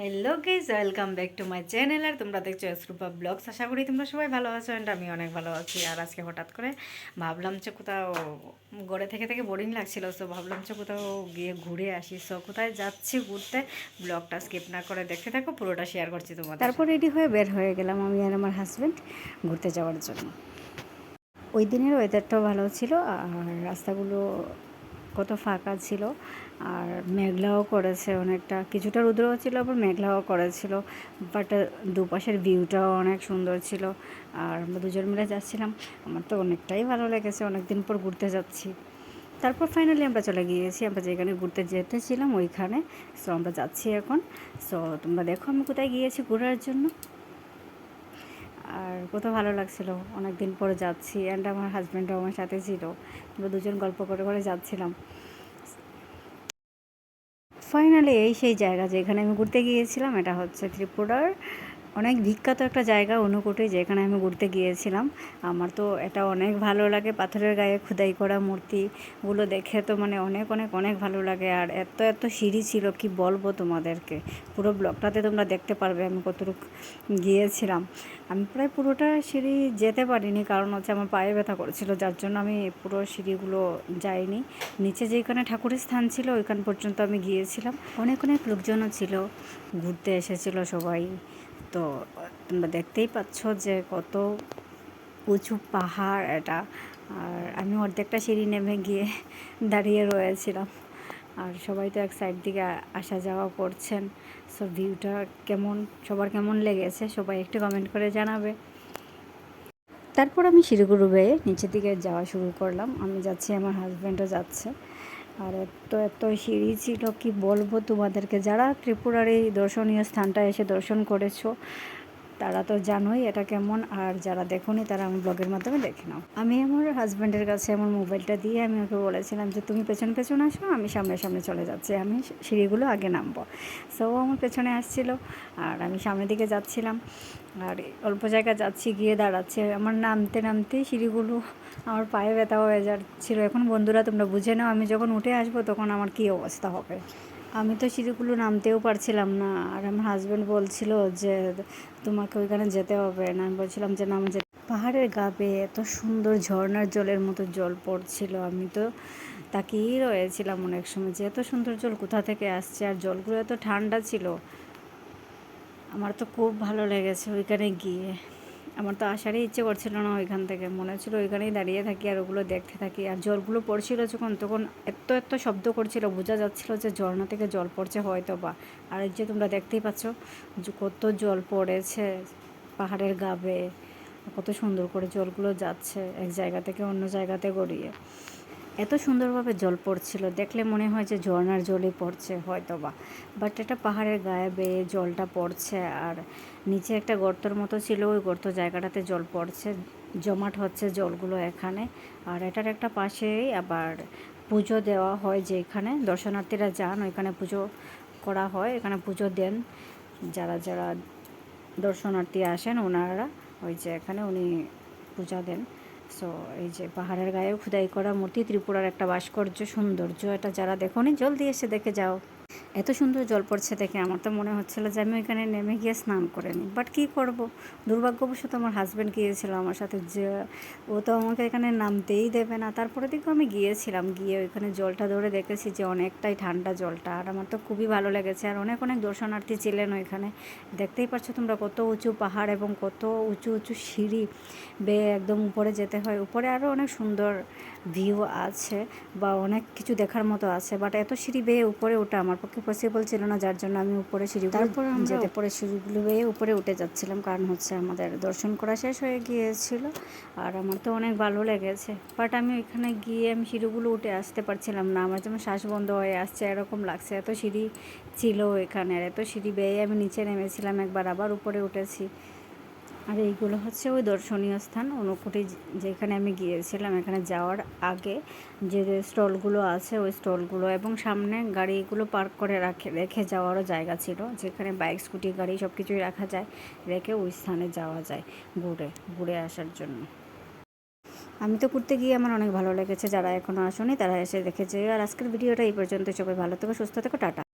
Hello guys welcome back to my channel আর তোমরা দেখছ এসরূপা blogs আশা করি তোমরা সবাই ভালো আছো অ্যান্ড আমি অনেক ভালো আছি। আর আজকে হঠাৎ করে ভাবলাম যে কোথাও গড়ে থেকে থেকে বোরিং লাগছিল সো ভাবলাম যে কোথাও গিয়ে ঘুরে আসি। সো কোথায় যাচ্ছি ঘুরতে ব্লগটা স্কিপ না করে দেখতে থাকো পুরোটা শেয়ার করছি তোমাদের তারপর রেডি হয়ে বের হয়ে গেলাম আমি আর আমার হাজব্যান্ড ঘুরতে যাওয়ার জন্য। ওই দিনের ওয়েদারটাও ভালো ছিল আর রাস্তাগুলো কত ফাঁকা ছিল আর মেঘলাও করেছে অনেকটা। কিছুটা রুদ্রও ছিল, আবার মেঘলাও করেছিল বাট দুপাশের ভিউটাও অনেক সুন্দর ছিল। আর আমরা দুজন মিলে যাচ্ছিলাম, আমার তো অনেকটাই ভালো লেগেছে অনেক দিন পর ঘুরতে যাচ্ছি। তারপর ফাইনালি আমরা চলে গিয়েছি, আমরা যেখানে ঘুরতে যেতেছিলাম ওইখানে। সো আমরা যাচ্ছি এখন। সো তোমরা দেখো আমি কোথায় গিয়েছি ঘোরার জন্য। আর কত ভালো লাগছিল। অনেক দিন পরে যাচ্ছি অ্যান্ড আমার হাজব্যান্ডও আমার সাথে ছিল। আমরা দুজন গল্প করে করে যাচ্ছিলাম। ফাইনালি এই সেই জায়গা যেখানে আমি ঘুরতে গিয়েছিলাম, এটা হচ্ছে ত্রিপুরার অনেক বিখ্যাত একটা জায়গা অনুকূটে, যেখানে আমি ঘুরতে গিয়েছিলাম। আমার তো এটা অনেক ভালো লাগে, পাথরের গায়ে খোদাই করা মূর্তিগুলো দেখে তো মানে অনেক অনেক অনেক ভালো লাগে। আর এত এত সিঁড়ি ছিল, কি বলব তোমাদেরকে? পুরো ব্লগটাতে তোমরা দেখতে পারবে আমি কতটুকু গিয়েছিলাম। আমি প্রায় পুরোটা সিঁড়ি যেতে পারিনি, কারণ হচ্ছে আমার পায়ে ব্যথা করেছিল, যার জন্য আমি পুরো সিঁড়িগুলো যাইনি। নিচে যেখানে ঠাকুরের স্থান ছিল, ওইখান পর্যন্ত আমি গিয়েছিলাম। অনেক অনেক লোকজনও ছিল, ঘুরতে এসেছিল সবাই। তো তোমরা দেখতেই পাচ্ছ যে কত উঁচু পাহাড় এটা। আর আমি অর্ধেকটা সিঁড়ি নেমে গিয়ে দাঁড়িয়ে রয়েছিলাম। আর সবাই তো এক সাইড দিকে আসা যাওয়া করছেন। সো ভিউটা কেমন, সবার কেমন লেগেছে সবাই একটু কমেন্ট করে জানাবে। তারপর আমি শিলিগুড়ি বেয়ে নিচের দিকে যাওয়া শুরু করলাম। আমি যাচ্ছি, আমার হাজব্যান্ডও যাচ্ছে। আর এত এত সিঁড়ি ছিল, কি বলব তোমাদেরকে? যারা ত্রিপুরার এই দর্শনীয় স্থানটা এসে দর্শন করেছ, তারা তো জানোই এটা কেমন। আর যারা দেখোনি, তারা আমার ব্লগের মাধ্যমে দেখে নাও। আমি আমার হাজব্যান্ডের কাছে আমার মোবাইলটা দিয়ে আমি ওকে বলেছিলাম যে, তুমি পেছন পেছন আসো, আমি সামনে সামনে চলে যাচ্ছি, আমি সিঁড়িগুলো আগে নামবো। সো আমার পেছনে আসছিল, আর আমি সামনের দিকে যাচ্ছিলাম। আর অল্প জায়গা যাচ্ছি, গিয়ে দাঁড়াচ্ছে। আমার নামতে নামতে সিঁড়িগুলো, আমার পায়ে ব্যথা হয়ে যাচ্ছিল। এখন বন্ধুরা, তোমরা বুঝে নাও, আমি যখন উঠে আসব, তখন আমার কী অবস্থা হবে? আমি তো সিঁড়িগুলো নামতেও পারছিলাম না। আর আমার হাজব্যান্ড বলছিল যে, তোমাকে ওইখানে যেতে হবে। না আমি বলছিলাম যে, না, আমি যে পাহাড়ের গা বেয়ে এত সুন্দর ঝর্নার জলের মতো জল পড়ছিল। আমি তো তাকিয়েই রয়েছিলাম অনেক সময় যে, এত সুন্দর জল কোথা থেকে আসছে? আর জলগুলো এত ঠান্ডা ছিল। আমার তো খুব ভালো লেগেছে ওইখানে গিয়ে। আমার তো আসারই ইচ্ছে করছিল না ওইখান থেকে। মনে হচ্ছিল ওইখানেই দাঁড়িয়ে থাকি আর ওগুলো দেখতে থাকি। আর জলগুলো পড়ছিল যখন, তখন এত এত শব্দ করছিল, বোঝা যাচ্ছিল যে ঝর্ণা থেকে জল পড়ছে হয়তো বা। আর যে তোমরা দেখতেই পাচ্ছ কত জল পড়েছে পাহাড়ের গাবে, কত সুন্দর করে জলগুলো যাচ্ছে এক জায়গা থেকে অন্য জায়গাতে গড়িয়ে। এত সুন্দরভাবে জল পড়ছিল। দেখলে মনে হয় যে ঝর্নার জলই পড়ছে হয়তো বা বাট এটা পাহাড়ের গায়ে বেয়ে জলটা পড়ছে আর নিচে একটা গর্তর মতো ছিল, ওই গর্ত জায়গাটাতে জল পড়ছে। জমাট হচ্ছে জলগুলো এখানে। আর এটার একটা পাশেই আবার পুজো দেওয়া হয় যে এখানে। দর্শনার্থীরা যান, ওইখানে পুজো করা হয়, এখানে পুজো দেন। যারা যারা দর্শনার্থী আসেন, ওনারা ওই যে এখানে উনি পূজা দেন। সো এই যে পাহাড়ের গায়েও খুদাই করা মূর্তি, ত্রিপুরার একটা ভাস্কর্য সৌন্দর্য, এটা যারা দেখো জলদি এসে দেখে যাও। এত সুন্দর জল পড়ছে দেখে আমার তো মনে হচ্ছিল যে আমি ওইখানে নেমে গিয়ে স্নান করে নিই। বাট কী করব? দুর্ভাগ্যবশত আমার হাজব্যান্ড গিয়েছিল আমার সাথে যে ও তো আমাকে এখানে নামতেই দেবে না। তারপরে দিকেও আমি গিয়েছিলাম, গিয়ে ওইখানে জলটা ধরে দেখেছি যে অনেকটাই ঠান্ডা জলটা। আর আমার তো খুবই ভালো লেগেছে। আর অনেক অনেক দর্শনার্থী ছিলেন ওইখানে। দেখতেই পাচ্ছ তোমরা কত উঁচু পাহাড় এবং কত উঁচু উঁচু সিঁড়ি বেয়ে একদম উপরে যেতে হয়। উপরে আরও অনেক সুন্দর ভিউ আছে বা অনেক কিছু দেখার মতো আছে। বাট এত সিঁড়ি বেয়ে উপরে ওঠা আমার পক্ষে পসিবল ছিল না যার জন্য আমি উপরে সিঁড়ি তারপর যেতে পরে সিঁড়িগুলো বেয়ে উপরে উঠে যাচ্ছিলাম। কারণ হচ্ছে আমাদের দর্শন করা শেষ হয়ে গিয়েছিল আর আমার তো অনেক ভালো লেগেছে। বাট আমি ওইখানে গিয়ে আমি সিঁড়িগুলো উঠে আসতে পারছিলাম না। আমার যেমন শ্বাস বন্ধ হয়ে আসছে এরকম লাগছে। এত সিঁড়ি ছিল এখানে এত সিঁড়ি বেয়ে আমি নিচে নেমেছিলাম একবার আবার উপরে উঠেছি। আর এইগুলো হচ্ছে ওই দর্শনীয় স্থান অনুকুটি যেখানে আমি গিয়েছিলাম, এখানে যাওয়ার আগে যে স্টলগুলো আছে, ওই স্টলগুলো এবং সামনে গাড়িগুলো পার্ক করে রাখে, রেখে যাওয়ারও জায়গা ছিল, যেখানে বাইক, স্কুটি, গাড়ি সব কিছুই রাখা যায়, রেখে ওই স্থানে যাওয়া যায় ঘুরে ঘুরে আসার জন্য। আমি তো ঘুরতে গিয়ে আমার অনেক ভালো লেগেছে, যারা এখনও আসেনি তারা এসে দেখে যেও। আর আজকের ভিডিওটা এই পর্যন্ত সবাই ভালো থেকো, সুস্থ থেকো, টাটা।